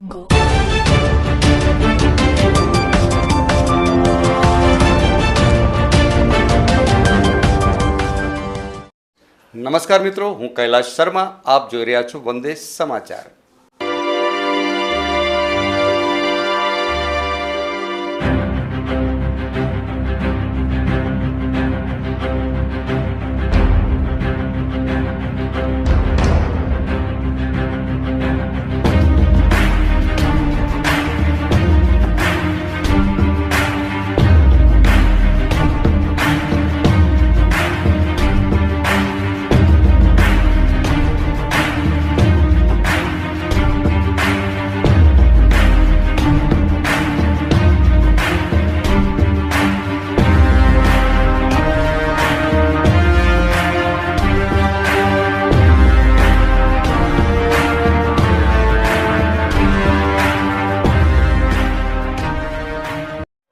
Go. નમસ્કાર મિત્રો હું કૈલાશ શર્મા આપ જોઈ રહ્યા છો વંદે સમાચાર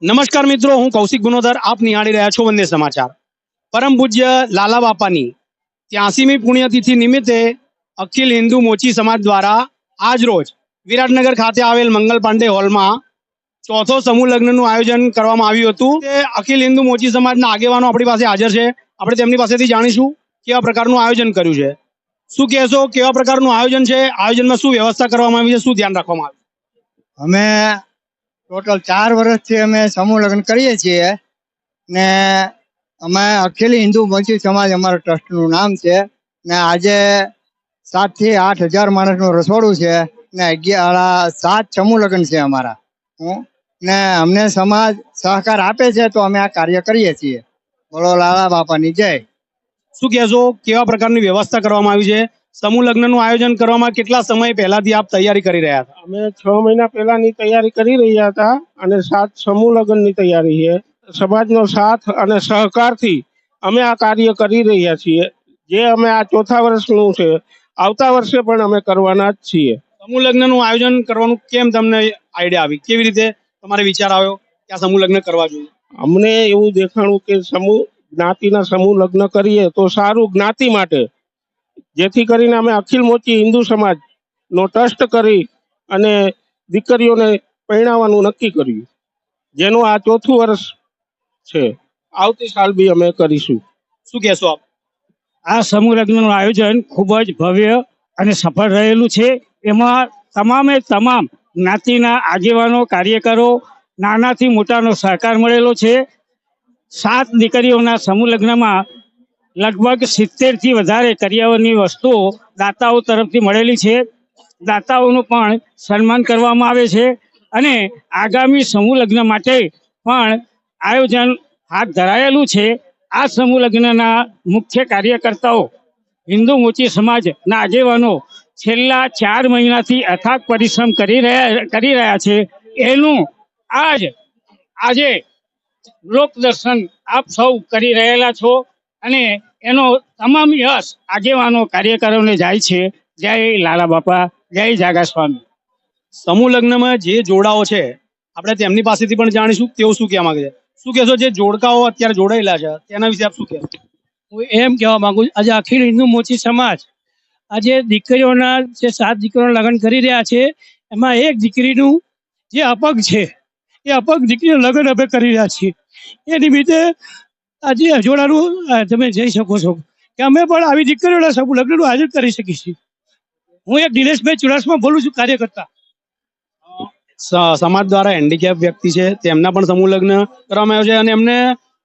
નમસ્કાર મિત્રો, હું કૌશિક ગુનોદર આપ નિહાળી રહ્યા છો વંદે સમાચાર. પરમ પૂજ્ય લાલા બાપાની ત્યાસીમી પુણ્યતિથિ નિમિત્તે અખિલ હિન્દુ મોચી સમાજ દ્વારા આજ રોજ વિરાટનગર ખાતે આવેલ મંગલ પાંડે હોલમાં ચોથો સમૂહ લગ્નનું આયોજન કરવામાં આવ્યું હતું. તે અખિલ હિન્દુ મોચી સમાજના આગેવાનો આપણી પાસે હાજર છે. આપણે તેમની પાસેથી જાણીશું કેવા પ્રકારનું આયોજન કર્યું છે. શું કહેશો, કેવા પ્રકારનું આયોજન છે? આયોજનમાં શું વ્યવસ્થા કરવામાં આવી છે? શું ધ્યાન રાખવામાં આવ્યું? અમે ટોટલ ચાર વર્ષથી અમે સમૂહ લગ્ન કરીએ છીએ ને અમે અખિલ હિન્દુ વંચિત સમાજ અમારા ટ્રસ્ટનું નામ છે ને આજે સાતથી આઠ હજાર માણસનું રસોડું છે ને અગિયાર, સાત સમૂહ લગ્ન છે અમારા. હું? ને અમને સમાજ સહકાર આપે છે તો અમે આ કાર્ય કરીએ છીએ. બોલો લાલા બાપાની જય. શું કહેશો? કેવા પ્રકારની વ્યવસ્થા કરવામાં આવી છે? સમૂહ લગ્નનું આયોજન કરવામાં કેટલા સમય પહેલાથી આપ તૈયારી કરી રહ્યા હતા? અમે છ મહિના પહેલાની તૈયારી કરી રહ્યા હતા અને સાત સમૂહ લગ્નની તૈયારી છે. સમાજનો સાથ અને સહકારથી અમે આ કાર્ય કરી રહ્યા છીએ. જે અમે આ ચોથા વર્ષનું છે આવતા વર્ષે પણ અમે કરવાના જ છીએ. સમૂહ લગ્નનું આયોજન કરવાનું કેમ તમને આઈડિયા આવી? કેવી રીતે તમારે વિચાર આવ્યો કે આ સમૂહ લગ્ન કરવા જોઈએ? અમને એવું દેખાણું કે સમૂહ જ્ઞાતિના સમૂહ લગ્ન કરીએ તો સારું જ્ઞાતિ માટે જેથી કરીને અમે અખિલ મોચી હિન્દુ સમાજ નો ટ્રસ્ટ કરી અને દીકરીઓને પરિણાવવાનું નક્કી કર્યું. જેનું આ ચોથું વર્ષ છે. આવતી સાલ બી અમે કરીશું. શું કહેશો આપ? આ સમૂહ લગ્નનું આયોજન ખૂબ જ ભવ્ય અને સફળ રહેલું છે. એમાં તમામે તમામ જ્ઞાતિના આગેવાનો કાર્યકરો નાનાથી મોટાનો સહકાર મળેલો છે. સાત દીકરીઓના સમૂહ લગ્નમાં લગભગ સિત્તેરથી વધારે કરિયાવરની વસ્તુઓ દાતાઓ તરફથી મળેલી છે. દાતાઓનું પણ સન્માન કરવામાં આવે છે અને આગામી સમૂહ લગ્ન માટે પણ આયોજન હાથ ધરાયેલું છે. આ સમૂહ લગ્નના મુખ્ય કાર્યકર્તાઓ હિન્દુ મોચી સમાજના આગેવાનો છેલ્લા ચાર મહિનાથી અથાગ પરિશ્રમ કરી રહ્યા કરી રહ્યા છે. એનું આજ, આજે લોકદર્શન આપ સૌ કરી રહેલા છો. અને એનો તમામ યશ આગેવાનો કાર્યકરોને જાય છે. જય લાલા બાપા જય જાગા સ્વામી સમૂહ લગ્નમાં જે જોડાઓ છે આપણે તેમની પાસેથી પણ જાણીશું તેઓ શું કહેવા માંગે છે? શું કહેશો જે જોડકાઓ અત્યારે જોડાયેલા છે તેના વિશે આપ શું કહેશો? હું એમ કહેવા માંગુ છું આજે અખિલ હિન્દુ મોચી સમાજ આજે દીકરીઓના જે સાત દીકરીઓના લગ્ન કરી રહ્યા છે એમાં એક દીકરીનું જે અપગ છે એ અપગ દીકરીનું લગ્ન અમે કરી રહ્યા છીએ. એ નિમિત્તે આજે અજોડાનું તમે જઈ શકો છો. કે અમે પણ આવી દીકરીઓના સમૂહ લગ્નનું આયોજન કરી શકીએ છીએ. હું એક દિનેશભાઈ ચુડાસમા બોલું છું કાર્યકર્તા. સમાજ દ્વારા હેન્ડીકેપ વ્યક્તિ છે તેમના પણ સમૂહ લગ્ન કરવામાં આવ્યો છે અને એમને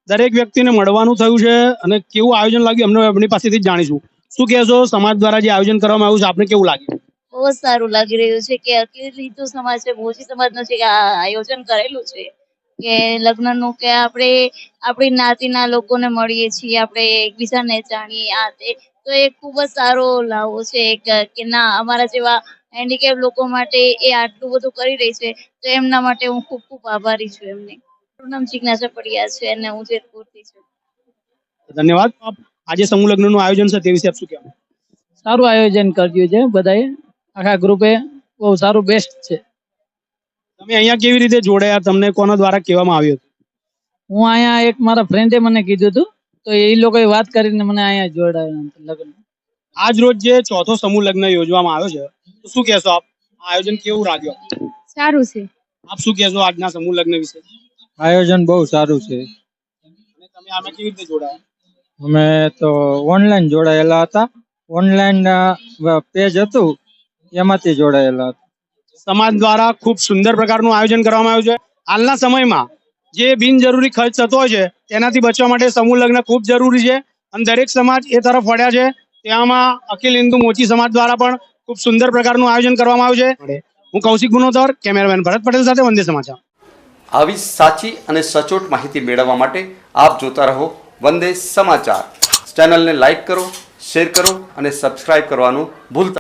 દરેક વ્યક્તિને મળવાનું થયું છે અને કેવું આયોજન લાગ્યું અમને એમની પાસેથી જ જાણીશું. શું કહેશો? સમાજ દ્વારા જે આયોજન કરવામાં આવ્યું છે આપને કેવું લાગ્યું? બહુ સારું લાગી રહ્યું છે કે અખિલ હિન્દુ સમાજ છે મોચી સમાજનું છે આ આયોજન કરેલું છે. કે લગ્નનું કે આપણે આપણી જ્ઞાતિના લોકોને મળીએ છીએ આપણે એકબીજાને જાણીએ આ તે. તો એ ખૂબ જ સારો લાવો છે કે ના અમારા જેવા હેન્ડીકેપ લોકો માટે એ આટલું બધું કરી રહી છે તો એમના માટે હું ખૂબ ખૂબ આભારી છું એમને. મારું નામ જિજ્ઞાસા પડિયા છે અને હું જેતપુરથી છું. ધન્યવાદ. આજે સમૂહ લગ્નનું આયોજન છે તે વિશે આપ શું કહેવા સારું આયોજન કર્યું છે બધાએ. આખા ગ્રુપે બહુ સારું બેસ્ટ છે. તમે અહીંયા કેવી રીતે જોડાયા? તમને કોના દ્વારા કહેવામાં આવ્યું હતું? હું અહીંયા એક મારા ફ્રેન્ડે મને કીધું હતું. તો એ લોકોએ વાત કરીને મને અહીંયા જોડાયા લગ્ન. આજ રોજ જે ચોથો સમૂહ લગ્ન યોજવામાં આવ્યો છે તો શું કહેશો આપ? આ આયોજન કેવું લાગ્યું સારું છે. આપ શું કહેશો આજના સમૂહ લગ્ન વિશે? આયોજન બહુ સારું છે. અને તમે આમાં કેવી રીતે જોડાયા? અમે તો ઓનલાઈન જોડાયેલા હતા. ઓનલાઈન પેજ હતું એમાંથી જોડાયેલા હતા. સમાજ દ્વારા ખૂબ સુંદર પ્રકારનું આયોજન કરવામાં આવ્યું છે. હાલના સમયમાં જે બિનજરૂરી ખર્ચ થતો હોય છે, તેનાથી બચવા માટે સમૂહ લગ્ન ખૂબ જરૂરી છે અને દરેક સમાજ એ તરફ વળ્યા છે. તેમાં અખિલ હિન્દુ મોચી સમાજ દ્વારા પણ ખૂબ સુંદર પ્રકારનું આયોજન કરવામાં આવ્યું છે. હું કૌશિક ગુનોતર કેમેરામેન ભરત પટેલ સાથે વંદે સમાચાર. આવી સાચી અને સચોટ માહિતી મેળવવા માટે આપ જોતા રહો વંદે સમાચાર. ચેનલને લાઈક કરો, શેર કરો અને સબસ્ક્રાઇબ કરવાનું ભૂલતા